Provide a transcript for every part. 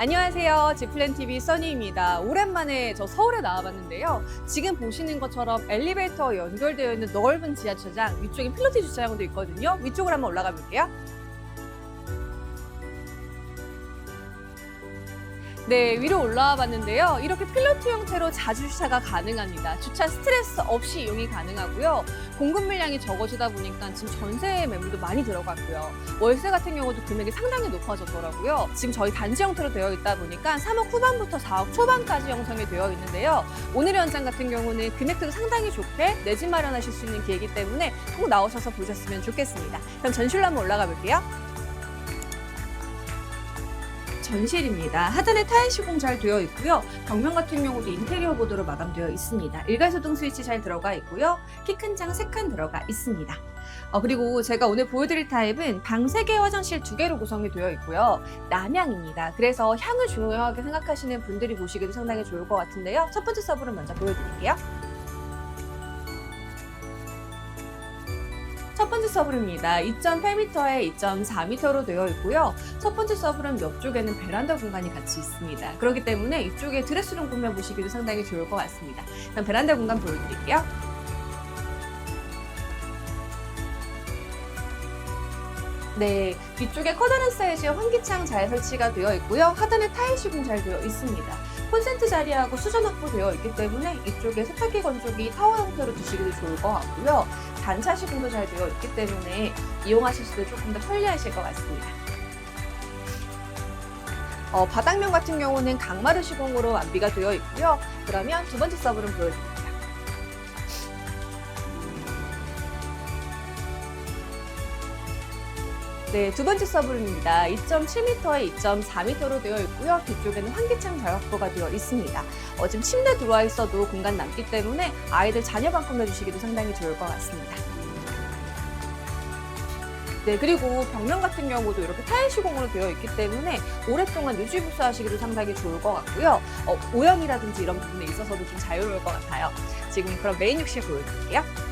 안녕하세요. 지플랜TV 써니입니다. 오랜만에 저 서울에 나와봤는데요. 지금 보시는 것처럼 엘리베이터 연결되어 있는 넓은 지하철장, 위쪽에 필로티 주차장도 있거든요. 위쪽으로 한번 올라가 볼게요. 네, 위로 올라와 봤는데요. 이렇게 필로티 형태로 자주 주차가 가능합니다. 주차 스트레스 없이 이용이 가능하고요. 공급 물량이 적어지다 보니까 지금 전세 매물도 많이 들어갔고요. 월세 같은 경우도 금액이 상당히 높아졌더라고요. 지금 저희 단지 형태로 되어 있다 보니까 3억 후반부터 4억 초반까지 형성이 되어 있는데요. 오늘의 현장 같은 경우는 금액대도 상당히 좋게 내 집 마련하실 수 있는 기회이기 때문에 꼭 나오셔서 보셨으면 좋겠습니다. 그럼 전실로 한번 올라가 볼게요. 전실입니다. 하단에 타일 시공 잘 되어 있고요. 벽면 같은 경우도 인테리어 보드로 마감되어 있습니다. 일괄소등 스위치 잘 들어가 있고요. 키 큰 장 3칸 들어가 있습니다. 어, 그리고 제가 오늘 보여드릴 타입은 방 3개 화장실 2개로 구성이 되어 있고요. 남향입니다. 그래서 향을 중요하게 생각하시는 분들이 보시기도 상당히 좋을 것 같은데요. 첫 번째 서브를 먼저 보여드릴게요. 번째 서브입니다. 2.8m에 2.4m로 되어 있고요. 첫 번째 서브는 옆쪽에는 베란다 공간이 같이 있습니다. 그렇기 때문에 이쪽에 드레스룸 공간 보시기도 상당히 좋을 것 같습니다. 그럼 베란다 공간 보여드릴게요. 네, 뒤쪽에 커다란 사이즈의 환기창 잘 설치가 되어 있고요. 하단에 타일 시공 잘 되어 있습니다. 콘센트 자리하고 수전 확보되어 있기 때문에 이쪽에 세탁기 건조기 타워 형태로 두시기도 좋을 것 같고요. 단차 시공도 잘 되어 있기 때문에 이용하실 수도 조금 더 편리하실 것 같습니다. 어, 바닥면 같은 경우는 강마루 시공으로 완비가 되어 있고요. 그러면 두 번째 서브를 보여드릴게요. 네, 두 번째 서브입니다. 2.7m에 2.4m로 되어 있고요. 뒤쪽에는 환기창 잘 확보가 되어 있습니다. 어, 지금 침대 들어와 있어도 공간 남기 때문에 아이들 자녀방 꾸며주시기도 상당히 좋을 것 같습니다. 네, 그리고 벽면 같은 경우도 이렇게 타일 시공으로 되어 있기 때문에 오랫동안 유지부수 하시기도 상당히 좋을 것 같고요. 어, 오염이라든지 이런 부분에 있어서도 좀 자유로울 것 같아요. 지금 그럼 메인 욕실 보여드릴게요.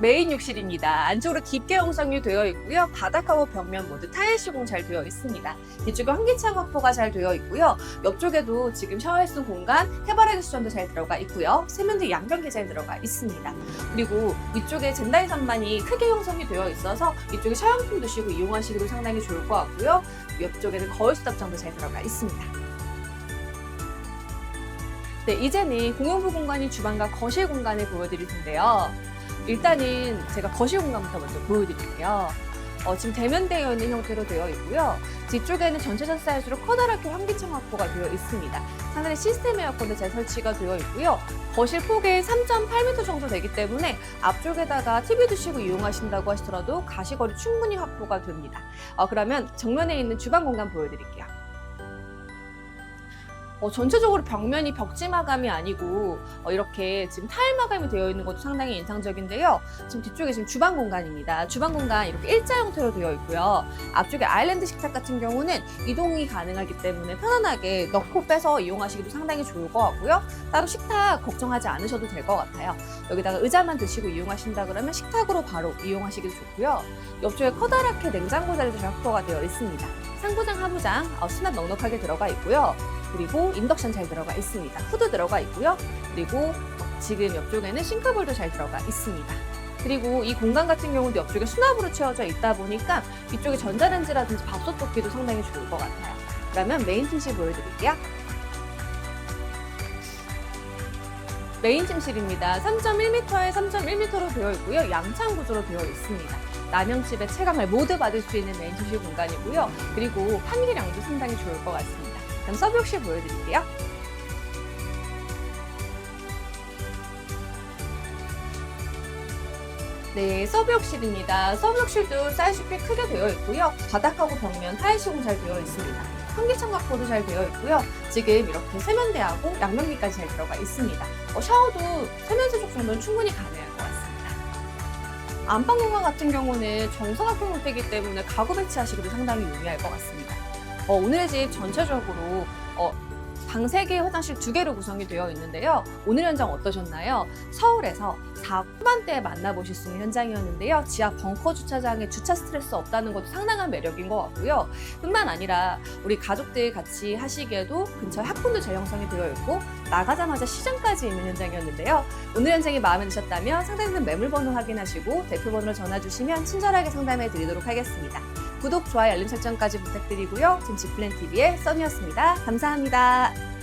메인 욕실입니다. 안쪽으로 깊게 형성이 되어 있고요. 바닥하고 벽면 모두 타일 시공 잘 되어 있습니다. 뒤쪽에 환기창 확보가 잘 되어 있고요. 옆쪽에도 지금 있는 공간, 해바라기 수전도 잘 들어가 있고요. 세면대 양변기 잘 들어가 있습니다. 그리고 위쪽에 젠다이 선반이 크게 형성이 되어 있어서 이쪽에 샤워용품 두시고 이용하시기도 상당히 좋을 것 같고요. 옆쪽에는 거울 수납장도 잘 들어가 있습니다. 네, 이제는 공용부 공간인 주방과 거실 공간을 보여드릴 텐데요. 일단은 제가 거실 공간부터 먼저 보여드릴게요. 어, 지금 대면되어 있는 형태로 되어 있고요. 뒤쪽에는 전체적 사이즈로 커다랗게 환기창 확보가 되어 있습니다. 상단에 시스템 에어컨도 잘 설치가 되어 있고요. 거실 폭이 3.8m 정도 되기 때문에 앞쪽에다가 TV 두시고 이용하신다고 하시더라도 가시거리 충분히 확보가 됩니다. 어, 그러면 정면에 있는 주방 공간 보여드릴게요. 어, 전체적으로 벽면이 벽지 마감이 아니고 어, 이렇게 지금 타일 마감이 되어 있는 것도 상당히 인상적인데요. 지금 뒤쪽에 지금 주방 공간입니다. 주방 공간 이렇게 일자 형태로 되어 있고요. 앞쪽에 아일랜드 식탁 같은 경우는 이동이 가능하기 때문에 편안하게 넣고 빼서 이용하시기도 상당히 좋을 것 같고요. 따로 식탁 걱정하지 않으셔도 될 것 같아요. 여기다가 의자만 드시고 이용하신다 그러면 식탁으로 바로 이용하시기도 좋고요. 옆쪽에 커다랗게 냉장고 자리도 잘 확보가 되어 있습니다. 상부장, 하부장 어, 수납 넉넉하게 들어가 있고요. 그리고 인덕션 잘 들어가 있습니다. 후드 들어가 있고요. 그리고 지금 옆쪽에는 싱크볼도 잘 들어가 있습니다. 그리고 이 공간 같은 경우도 옆쪽에 수납으로 채워져 있다 보니까 이쪽에 전자레인지라든지 밥솥 볶기도 상당히 좋을 것 같아요. 그러면 메인 침실 보여드릴게요. 메인 침실입니다. 3.1m에 3.1m로 되어 있고요. 양창 구조로 되어 있습니다. 남영집의 체감을 모두 받을 수 있는 메인 침실 공간이고요. 그리고 환기량도 상당히 좋을 것 같습니다. 그럼 서브 욕실 보여드릴게요. 네, 서브 욕실입니다. 서브 욕실도 사이즈 꽤 크게 되어 있고요. 바닥하고 벽면 타일 시공 잘 되어 있습니다. 환기창 확보도 잘 되어 있고요. 지금 이렇게 세면대하고 양면기까지 잘 들어가 있습니다. 어, 샤워도 세면 세척 정도는 충분히 같습니다. 안방 공간 같은 경우는 정사각형 형태이기 때문에 가구 배치하시기도 상당히 용이할 것 같습니다. 어, 오늘의 집 전체적으로 어, 방 3개, 화장실 2개로 구성이 되어 있는데요. 오늘 현장 어떠셨나요? 서울에서 4 후반대에 만나보실 수 있는 현장이었는데요. 지하 벙커 주차장에 주차 스트레스 없다는 것도 상당한 매력인 것 같고요. 뿐만 아니라 우리 가족들 같이 하시기에도 근처에 학군도 재형성이 되어 있고 나가자마자 시장까지 있는 현장이었는데요. 오늘 현장이 마음에 드셨다면 상단에는 매물 번호 확인하시고 대표 번호를 전화 주시면 친절하게 상담해 드리도록 하겠습니다. 구독, 좋아요, 알림 설정까지 부탁드리고요. 지금 지플랜TV의 써니였습니다. 감사합니다.